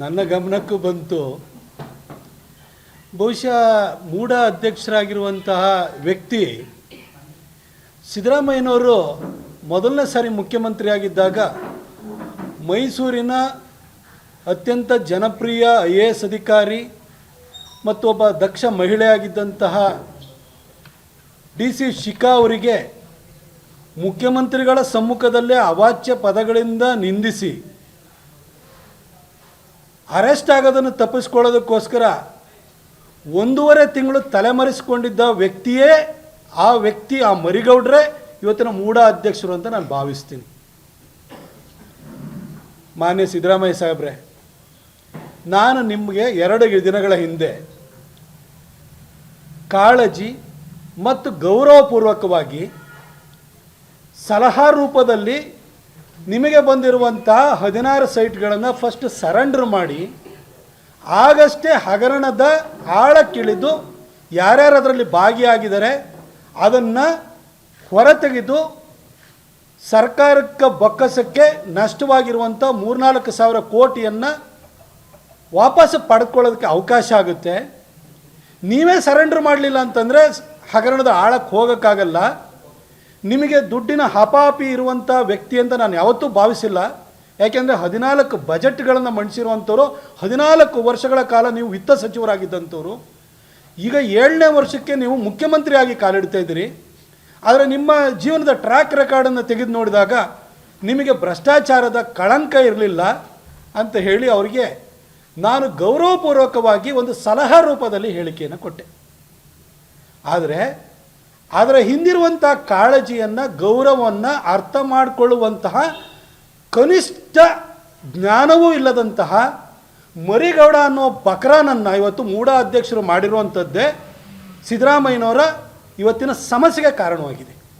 ನನ್ನ ಗಮನಕ್ಕೂ ಬಂತು. ಬಹುಶಃ ಮೂಢ ಅಧ್ಯಕ್ಷರಾಗಿರುವಂತಹ ವ್ಯಕ್ತಿ ಸಿದ್ದರಾಮಯ್ಯನವರು ಮೊದಲನೇ ಸಾರಿ ಮುಖ್ಯಮಂತ್ರಿಯಾಗಿದ್ದಾಗ ಮೈಸೂರಿನ ಅತ್ಯಂತ ಜನಪ್ರಿಯ ಐ ಎ ಎಸ್ ಅಧಿಕಾರಿ ಮತ್ತು ಒಬ್ಬ ದಕ್ಷ ಮಹಿಳೆಯಾಗಿದ್ದಂತಹ ಡಿ ಸಿ ಶಿಖಾ ಅವರಿಗೆ ಮುಖ್ಯಮಂತ್ರಿಗಳ ಸಮ್ಮುಖದಲ್ಲೇ ಅವಾಚ್ಯ ಪದಗಳಿಂದ ನಿಂದಿಸಿ ಅರೆಸ್ಟ್ ಆಗೋದನ್ನು ತಪ್ಪಿಸ್ಕೊಳ್ಳೋದಕ್ಕೋಸ್ಕರ ಒಂದೂವರೆ ತಿಂಗಳು ತಲೆಮರೆಸಿಕೊಂಡಿದ್ದ ವ್ಯಕ್ತಿಯೇ ಆ ವ್ಯಕ್ತಿ, ಆ ಮರಿಗೌಡ್ರೆ ಇವತ್ತಿನ ಮೂಢ ಅಧ್ಯಕ್ಷರು ಅಂತ ನಾನು ಭಾವಿಸ್ತೀನಿ. ಮಾನ್ಯ ಸಿದ್ದರಾಮಯ್ಯ ಸಾಹೇಬ್ರೆ, ನಾನು ನಿಮಗೆ ಎರಡು ದಿನಗಳ ಹಿಂದೆ ಕಾಳಜಿ ಮತ್ತು ಗೌರವಪೂರ್ವಕವಾಗಿ ಸಲಹಾ ರೂಪದಲ್ಲಿ ನಿಮಗೆ ಬಂದಿರುವಂಥ ಹದಿನಾರು ಸೈಟ್ಗಳನ್ನು ಫಸ್ಟ್ ಸರೆಂಡರ್ ಮಾಡಿ, ಆಗಷ್ಟೇ ಹಗರಣದ ಆಳಕ್ಕಿಳಿದು ಯಾರ್ಯಾರು ಅದರಲ್ಲಿ ಭಾಗಿಯಾಗಿದ್ದಾರೆ, ಅದನ್ನು ಹೊರತೆಗೆದು ಸರ್ಕಾರಕ್ಕೆ ಬೊಕ್ಕಸಕ್ಕೆ ನಷ್ಟವಾಗಿರುವಂಥ ಮೂರ್ನಾಲ್ಕು ಸಾವಿರ ಕೋಟಿಯನ್ನು ವಾಪಸ್ ಪಡ್ಕೊಳ್ಳೋದಕ್ಕೆ ಅವಕಾಶ ಆಗುತ್ತೆ. ನೀವೇ ಸರೆಂಡರ್ ಮಾಡಲಿಲ್ಲ ಅಂತಂದರೆ ಹಗರಣದ ಆಳಕ್ಕೆ ಹೋಗೋಕ್ಕಾಗಲ್ಲ. ನಿಮಗೆ ದುಡ್ಡಿನ ಹಪಾಪಿ ಇರುವಂಥ ವ್ಯಕ್ತಿ ಅಂತ ನಾನು ಯಾವತ್ತೂ ಭಾವಿಸಿಲ್ಲ. ಯಾಕೆಂದರೆ ಹದಿನಾಲ್ಕು ಬಜೆಟ್ಗಳನ್ನು ಮಂಡಿಸಿರುವಂಥವ್ರು, ಹದಿನಾಲ್ಕು ವರ್ಷಗಳ ಕಾಲ ನೀವು ವಿತ್ತ ಸಚಿವರಾಗಿದ್ದಂಥವ್ರು. ಈಗ ಏಳನೇ ವರ್ಷಕ್ಕೆ ನೀವು ಮುಖ್ಯಮಂತ್ರಿಯಾಗಿ ಕಾಲಿಡ್ತಾ ಇದ್ದೀರಿ. ಆದರೆ ನಿಮ್ಮ ಜೀವನದ ಟ್ರ್ಯಾಕ್ ರೆಕಾರ್ಡನ್ನು ತೆಗೆದು ನೋಡಿದಾಗ ನಿಮಗೆ ಭ್ರಷ್ಟಾಚಾರದ ಕಳಂಕ ಇರಲಿಲ್ಲ ಅಂತ ಹೇಳಿ ಅವರಿಗೆ ನಾನು ಗೌರವಪೂರ್ವಕವಾಗಿ ಒಂದು ಸಲಹಾ ರೂಪದಲ್ಲಿ ಹೇಳಿಕೆಯನ್ನು ಕೊಟ್ಟೆ. ಆದರೆ ಅದರ ಹಿಂದಿರುವಂಥ ಕಾಳಜಿಯನ್ನು, ಗೌರವವನ್ನು ಅರ್ಥ ಮಾಡಿಕೊಳ್ಳುವಂತಹ ಕನಿಷ್ಠ ಜ್ಞಾನವೂ ಇಲ್ಲದಂತಹ ಮರಿಗೌಡ ಅನ್ನೋ ಬಕ್ರಾನನ್ನು ಇವತ್ತು ಮೂಡ ಅಧ್ಯಕ್ಷರು ಮಾಡಿರುವಂಥದ್ದೇ ಸಿದ್ದರಾಮಯ್ಯನವರ ಇವತ್ತಿನ ಸಮಸ್ಯೆಗೆ ಕಾರಣವಾಗಿದೆ.